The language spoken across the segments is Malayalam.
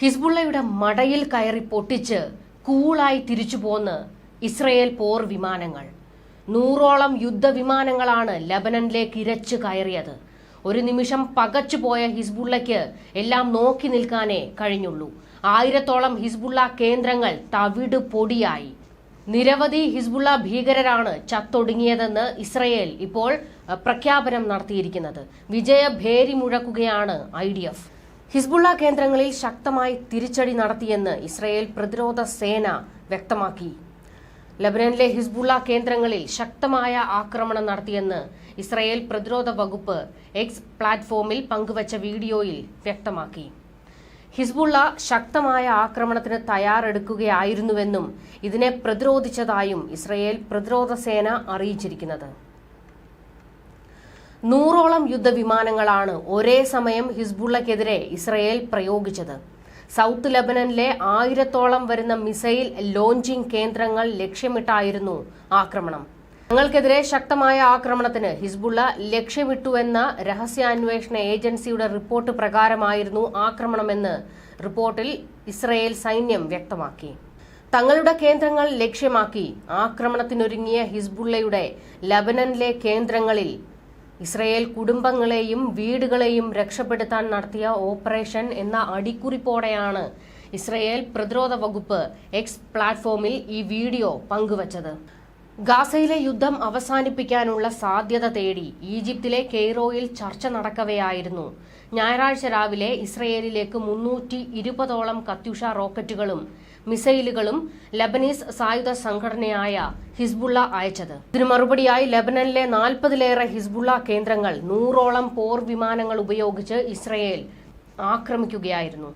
ഹിസ്ബുള്ളയുടെ മടയിൽ കയറി പൊട്ടിച്ച് കൂളായി തിരിച്ചു പോന്ന് ഇസ്രയേൽ പോർ വിമാനങ്ങൾ. നൂറോളം യുദ്ധവിമാനങ്ങളാണ് ലബനനിലേക്ക് ഇരച്ചു കയറിയത്. ഒരു നിമിഷം പകച്ചു പോയ ഹിസ്ബുള്ളയ്ക്ക് എല്ലാം നോക്കി നിൽക്കാനേ കഴിഞ്ഞുള്ളൂ. ആയിരത്തോളം ഹിസ്ബുള്ള കേന്ദ്രങ്ങൾ തവിട് പൊടിയായി. നിരവധി ഹിസ്ബുള്ള ഭീകരരാണ് ചത്തൊടുങ്ങിയതെന്ന് ഇസ്രയേൽ ഇപ്പോൾ പ്രഖ്യാപനം നടത്തിയിരിക്കുന്നത്. വിജയഭേരി മുഴക്കുകയാണ് ഐ ഹിസ്ബുള്ള കേന്ദ്രങ്ങളിൽ ശക്തമായി തിരിച്ചടി നടത്തിയെന്ന് ഇസ്രയേൽ പ്രതിരോധ സേന വ്യക്തമാക്കി. ലബനനിലെ ഹിസ്ബുള്ള കേന്ദ്രങ്ങളിൽ ശക്തമായ ആക്രമണം നടത്തിയെന്ന് ഇസ്രയേൽ പ്രതിരോധ വകുപ്പ് എക്സ് പ്ലാറ്റ്ഫോമിൽ പങ്കുവച്ച വീഡിയോയിൽ വ്യക്തമാക്കി. ഹിസ്ബുള്ള ശക്തമായ ആക്രമണത്തിന് തയ്യാറെടുക്കുകയായിരുന്നുവെന്നും ഇതിനെ പ്രതിരോധിച്ചതായും ഇസ്രയേൽ പ്രതിരോധ സേന അറിയിച്ചിരിക്കുന്നത്. നൂറോളം യുദ്ധവിമാനങ്ങളാണ് ഒരേ സമയം ഹിസ്ബുള്ളക്കെതിരെ ഇസ്രയേൽ പ്രയോഗിച്ചത്. സൗത്ത് ലബനനിലെ ആയിരത്തോളം വരുന്ന മിസൈൽ ലോഞ്ചിംഗ് കേന്ദ്രങ്ങൾ ലക്ഷ്യമിട്ടായിരുന്നു ആക്രമണം. തങ്ങൾക്കെതിരെ ശക്തമായ ആക്രമണത്തിന് ഹിസ്ബുള്ള ലക്ഷ്യമിട്ടുവെന്ന രഹസ്യാന്വേഷണ ഏജൻസിയുടെ റിപ്പോർട്ട് പ്രകാരമായിരുന്നു ആക്രമണമെന്ന് റിപ്പോർട്ടിൽ ഇസ്രയേൽ സൈന്യം വ്യക്തമാക്കി. തങ്ങളുടെ കേന്ദ്രങ്ങൾ ലക്ഷ്യമാക്കി ആക്രമണത്തിനൊരുങ്ങിയ ഹിസ്ബുള്ളയുടെ ലബനനിലെ കേന്ദ്രങ്ങളിൽ ഇസ്രയേൽ കുടുംബങ്ങളെയും വീടുകളെയും രക്ഷപ്പെടുത്താൻ നടത്തിയ ഓപ്പറേഷൻ എന്ന അടിക്കുറിപ്പോടെയാണ് ഇസ്രയേൽ പ്രതിരോധ വകുപ്പ് എക്സ് പ്ലാറ്റ്ഫോമിൽ ഈ വീഡിയോ പങ്കുവച്ചത്. ഗാസയിലെ യുദ്ധം അവസാനിപ്പിക്കാനുള്ള സാധ്യത തേടി ഈജിപ്തിലെ കെയ്റോയിൽ ചർച്ച നടക്കവെയായിരുന്നു. ഞായറാഴ്ച രാവിലെ ഇസ്രയേലിലേക്ക് മുന്നൂറ്റി ഇരുപതോളം കത്യുഷ റോക്കറ്റുകളും മിസൈലുകളും ലബനീസ് സായുധ സംഘടനയായ ഹിസ്ബുള്ള അയച്ചത്. ഇതിനു മറുപടിയായി ലബനനിലെ നാൽപ്പതിലേറെ ഹിസ്ബുള്ള കേന്ദ്രങ്ങൾ നൂറോളം പോർ വിമാനങ്ങൾ ഉപയോഗിച്ച് ഇസ്രയേൽ ആക്രമിക്കുകയായിരുന്നു.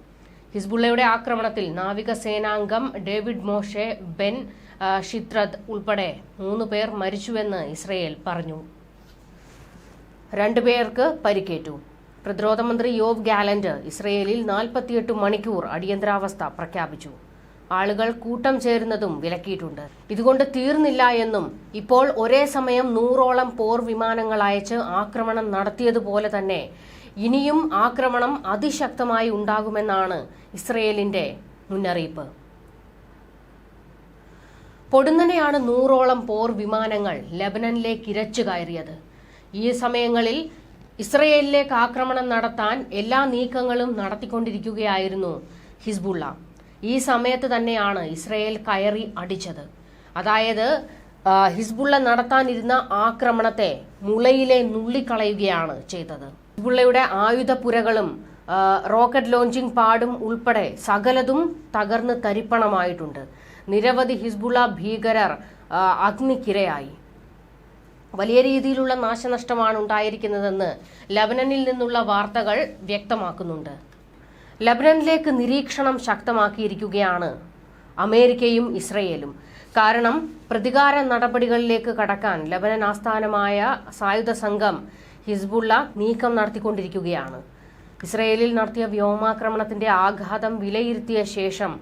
ഹിസ്ബുള്ളയുടെ ആക്രമണത്തിൽ നാവികസേനാംഗം ഡേവിഡ് മോഷെ ബെൻ ഷിത്രദ് ഉൾപ്പെടെ മൂന്ന് പേർ മരിച്ചുവെന്ന് ഇസ്രയേൽ പറഞ്ഞു. രണ്ടുപേർക്ക് പരിക്കേറ്റു. പ്രതിരോധ മന്ത്രി യോവ് ഗാലന്റ് ഇസ്രയേലിൽ നാൽപ്പത്തിയെട്ട് മണിക്കൂർ അടിയന്തരാവസ്ഥ പ്രഖ്യാപിച്ചു. ആളുകൾ കൂട്ടം ചേരുന്നതും വിലക്കിയിട്ടുണ്ട്. ഇതുകൊണ്ട് തീർന്നില്ല എന്നും ഇപ്പോൾ ഒരേ സമയം നൂറോളം പോർ വിമാനങ്ങൾ അയച്ച് ആക്രമണം നടത്തിയതുപോലെ തന്നെ ഇനിയും ആക്രമണം അതിശക്തമായി ഉണ്ടാകുമെന്നാണ് ഇസ്രയേലിന്റെ മുന്നറിയിപ്പ്. പൊടുന്നനെയാണ് നൂറോളം പോർ വിമാനങ്ങൾ ലബനനിലേക്ക് ഇരച്ചു കയറിയത്. ഈ സമയങ്ങളിൽ ഇസ്രയേലിലേക്ക് ആക്രമണം നടത്താൻ എല്ലാ നീക്കങ്ങളും നടത്തിക്കൊണ്ടിരിക്കുകയായിരുന്നു ഹിസ്ബുള്ള. ഈ സമയത്ത് തന്നെയാണ് ഇസ്രയേൽ കയറി അടിച്ചത്. അതായത് ഹിസ്ബുള്ള നടത്താനിരുന്ന ആക്രമണത്തെ മുളയിലെ നുള്ളിക്കളയുകയാണ് ചെയ്തത്. ഹിസ്ബുള്ളയുടെ ആയുധപ്പുരകളും ആ, റോക്കറ്റ് ലോഞ്ചിംഗ് പാടും ഉൾപ്പെടെ സകലതും തകർന്ന് തരിപ്പണമായിട്ടുണ്ട്. നിരവധി ഹിസ്ബുള്ള ഭീകരർ അഗ്നിക്കിരയായി. വലിയ രീതിയിലുള്ള നാശനഷ്ടമാണ് ഉണ്ടായിരിക്കുന്നതെന്ന് ലബനനിൽ നിന്നുള്ള വാർത്തകൾ വ്യക്തമാക്കുന്നുണ്ട്. ലബനനിലേക്ക് നിരീക്ഷണം ശക്തമാക്കിയിരിക്കുകയാണ് അമേരിക്കയും ഇസ്രയേലും. കാരണം പ്രതികാര നടപടികളിലേക്ക് കടക്കാൻ ലബനൻ ആസ്ഥാനമായ സായുധ സംഘം ഹിസ്ബുള്ള നീക്കം നടത്തിക്കൊണ്ടിരിക്കുകയാണ്. ഇസ്രയേലിൽ നടത്തിയ വ്യോമാക്രമണത്തിന്റെ ആഘാതം വിലയിരുത്തിയ ശേഷം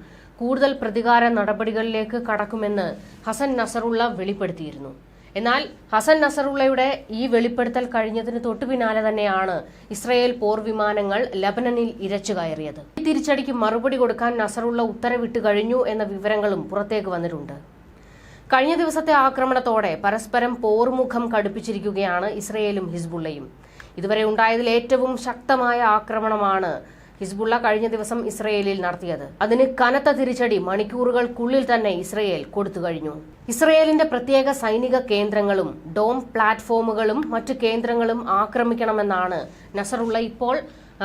കൂടുതൽ പ്രതികാര നടപടികളിലേക്ക് കടക്കുമെന്ന് ഹസൻ നസറുള്ള വെളിപ്പെടുത്തിയിരുന്നു. എന്നാൽ ഹസൻ നസറുള്ളയുടെ ഈ വെളിപ്പെടുത്തൽ കഴിഞ്ഞതിന് തൊട്ടു പിന്നാലെ തന്നെയാണ് ഇസ്രയേൽ പോർ വിമാനങ്ങൾ ലബനനിൽ ഇരച്ചു കയറിയത്. ഈ തിരിച്ചടിക്ക് മറുപടി കൊടുക്കാൻ നസറുള്ള ഉത്തരവിട്ട് കഴിഞ്ഞു എന്ന വിവരങ്ങളും പുറത്തേക്ക് വന്നിട്ടുണ്ട്. കഴിഞ്ഞ ദിവസത്തെ ആക്രമണത്തോടെ പരസ്പരം പോർമുഖം കടുപ്പിച്ചിരിക്കുകയാണ് ഇസ്രയേലും ഹിസ്ബുള്ളയും. ഇതുവരെ ഉണ്ടായതിൽ ഏറ്റവും ശക്തമായ ആക്രമണമാണ് ഹിസ്ബുള്ള കഴിഞ്ഞ ദിവസം ഇസ്രയേലിൽ നടത്തിയത്. അതിന് കനത്ത തിരിച്ചടി മണിക്കൂറുകൾക്കുള്ളിൽ തന്നെ ഇസ്രയേൽ കൊടുത്തു കഴിഞ്ഞു. ഇസ്രയേലിന്റെ പ്രത്യേക സൈനിക കേന്ദ്രങ്ങളും ഡോം പ്ലാറ്റ്ഫോമുകളും മറ്റു കേന്ദ്രങ്ങളും ആക്രമിക്കണമെന്നാണ് നസറുള്ള ഇപ്പോൾ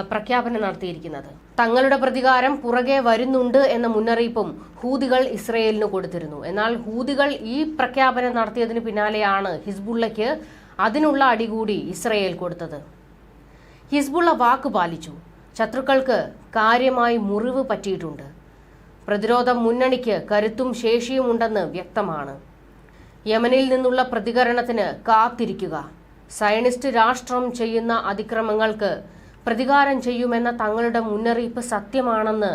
പ്രഖ്യാപനം നടത്തിയിരിക്കുന്നത്. തങ്ങളുടെ പ്രതികാരം പുറകെ വരുന്നുണ്ട് എന്ന മുന്നറിയിപ്പും ഹൂതികൾ ഇസ്രയേലിന് കൊടുത്തിരുന്നു. എന്നാൽ ഹൂതികൾ ഈ പ്രഖ്യാപനം നടത്തിയതിന് പിന്നാലെയാണ് ഹിസ്ബുള്ളയ്ക്ക് അതിനുള്ള അടികൂടി ഇസ്രയേൽ കൊടുത്തത്. ഹിസ്ബുള്ള വാക്ക് പാലിച്ചു. ശത്രുക്കൾക്ക് കാര്യമായി മുറിവ് പറ്റിയിട്ടുണ്ട്. പ്രതിരോധ മുന്നണിക്ക് കരുത്തും ശേഷിയും ശേഷിയുമുണ്ടെന്ന് വ്യക്തമാണ്. യമനിൽ നിന്നുള്ള പ്രതികരണത്തിന് കാത്തിരിക്കുക. സയനിസ്റ്റ് രാഷ്ട്രം ചെയ്യുന്ന അതിക്രമങ്ങൾക്ക് പ്രതികാരം ചെയ്യുമെന്ന തങ്ങളുടെ മുന്നറിയിപ്പ് സത്യമാണെന്ന്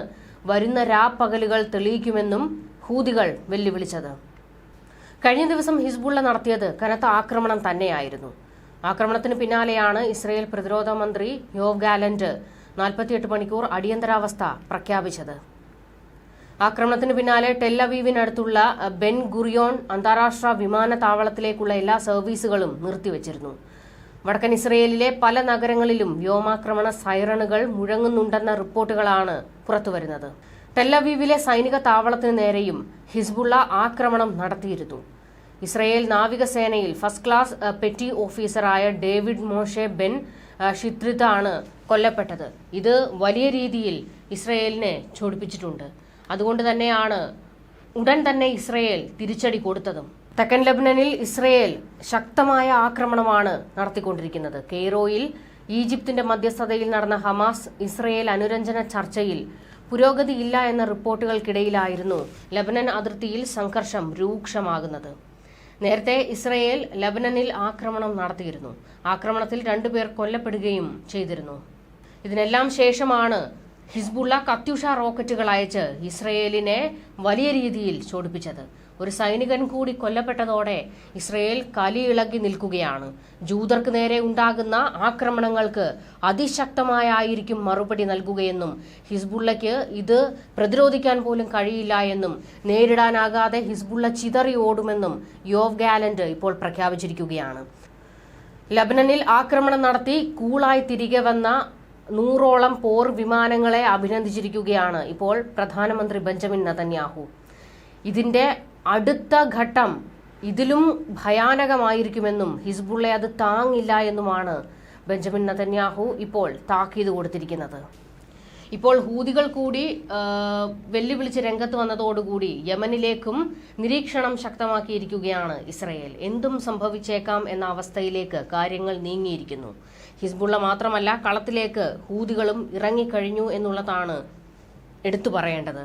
വരുന്ന രാപ്പകലുകൾ തെളിയിക്കുമെന്നും ഹൂതികൾ വെല്ലുവിളിച്ചത്. കഴിഞ്ഞ ദിവസം ഹിസ്ബുള്ള നടത്തിയത് കനത്ത ആക്രമണം തന്നെയായിരുന്നു. ആക്രമണത്തിന് പിന്നാലെയാണ് ഇസ്രയേൽ പ്രതിരോധ മന്ത്രി യോവ് ഗാലന്റ് നാൽപ്പത്തിയെട്ട് മണിക്കൂർ അടിയന്തരാവസ്ഥ പ്രഖ്യാപിച്ചത്. ആക്രമണത്തിന് പിന്നാലെ ടെല്ലവീവിനടുത്തുള്ള ബെൻ ഗുറിയോൺ അന്താരാഷ്ട്ര വിമാനത്താവളത്തിലേക്കുള്ള എല്ലാ സർവീസുകളും നിർത്തിവച്ചിരുന്നു. വടക്കൻ ഇസ്രയേലിലെ പല നഗരങ്ങളിലും വ്യോമാക്രമണ സൈറണുകൾ മുഴങ്ങുന്നുണ്ടെന്ന റിപ്പോർട്ടുകളാണ് പുറത്തുവരുന്നത്. ടെല്ലവീവിലെ സൈനിക താവളത്തിന് നേരെയും ഹിസ്ബുള്ള ആക്രമണം നടത്തിയിരുന്നു. ഇസ്രയേൽ നാവികസേനയിൽ ഫസ്റ്റ് ക്ലാസ് പെറ്റി ഓഫീസറായ ഡേവിഡ് മോഷെ ബെൻ ഷിത്രിത ഷിത്രിതാണ് കൊല്ലപ്പെട്ടത്. ഇത് വലിയ രീതിയിൽ ഇസ്രയേലിനെ ചൊടിപ്പിച്ചിട്ടുണ്ട്. അതുകൊണ്ട് തന്നെയാണ് ഉടൻ തന്നെ ഇസ്രയേൽ തിരിച്ചടി കൊടുത്തതും. തെക്കൻ ലബനനിൽ ഇസ്രയേൽ ശക്തമായ ആക്രമണമാണ് നടത്തിക്കൊണ്ടിരിക്കുന്നത്. കെയ്റോയിൽ ഈജിപ്തിന്റെ മധ്യസ്ഥതയിൽ നടന്ന ഹമാസ് ഇസ്രയേൽ അനുരഞ്ജന ചർച്ചയിൽ പുരോഗതിയില്ല എന്ന റിപ്പോർട്ടുകൾക്കിടയിലായിരുന്നു ലബനൻ അതിർത്തിയിൽ സംഘർഷം രൂക്ഷമാകുന്നത്. നേരത്തെ ഇസ്രയേൽ ലബനനിൽ ആക്രമണം നടത്തിയിരുന്നു. ആക്രമണത്തിൽ രണ്ടുപേർ കൊല്ലപ്പെടുകയും ചെയ്തിരുന്നു. ഇതിനെല്ലാം ശേഷമാണ് ഹിസ്ബുള്ള കത്യുഷ റോക്കറ്റുകൾ അയച്ച് ഇസ്രയേലിനെ വലിയ രീതിയിൽ ചൊടിപ്പിച്ചത്. ഒരു സൈനികൻ കൂടി കൊല്ലപ്പെട്ടതോടെ ഇസ്രയേൽ കലിയിളകി നിൽക്കുകയാണ്. ജൂതർക്ക് നേരെ ഉണ്ടാകുന്ന ആക്രമണങ്ങൾക്ക് അതിശക്തമായിരിക്കും മറുപടി നൽകുകയെന്നും ഹിസ്ബുള്ളയ്ക്ക് ഇത് പ്രതിരോധിക്കാൻ പോലും കഴിയില്ല എന്നും നേരിടാനാകാതെ ഹിസ്ബുള്ള ചിതറി ഓടുമെന്നും യോവ് ഗാലന്റ് ഇപ്പോൾ പ്രഖ്യാപിച്ചിരിക്കുകയാണ്. ലബനനിൽ ആക്രമണം നടത്തി കൂളായി തിരികെ വന്ന നൂറോളം പോർ വിമാനങ്ങളെ അഭിനന്ദിച്ചിരിക്കുകയാണ് ഇപ്പോൾ പ്രധാനമന്ത്രി ബെഞ്ചമിൻ നതന്യാഹു. ഇതിന്റെ അടുത്ത ഘട്ടം ഇതിലും ഭയാനകമായിരിക്കുമെന്നും ഹിസ്ബുള്ള അത് താങ്ങില്ല എന്നുമാണ് ബെഞ്ചമിൻ നതന്യാഹു ഇപ്പോൾ താക്കീത് കൊടുത്തിരിക്കുന്നത്. ഇപ്പോൾ ഹൂതികൾ കൂടി വെല്ലുവിളിച്ച് രംഗത്ത് വന്നതോടുകൂടി യമനിലേക്കും നിരീക്ഷണം ശക്തമാക്കിയിരിക്കുകയാണ് ഇസ്രയേൽ. എന്തും സംഭവിച്ചേക്കാം എന്ന അവസ്ഥയിലേക്ക് കാര്യങ്ങൾ നീങ്ങിയിരിക്കുന്നു. ഹിസ്ബുള്ള മാത്രമല്ല കളത്തിലേക്ക് ഹൂതികളും ഇറങ്ങിക്കഴിഞ്ഞു എന്നുള്ളതാണ് എടുത്തു പറയേണ്ടത്.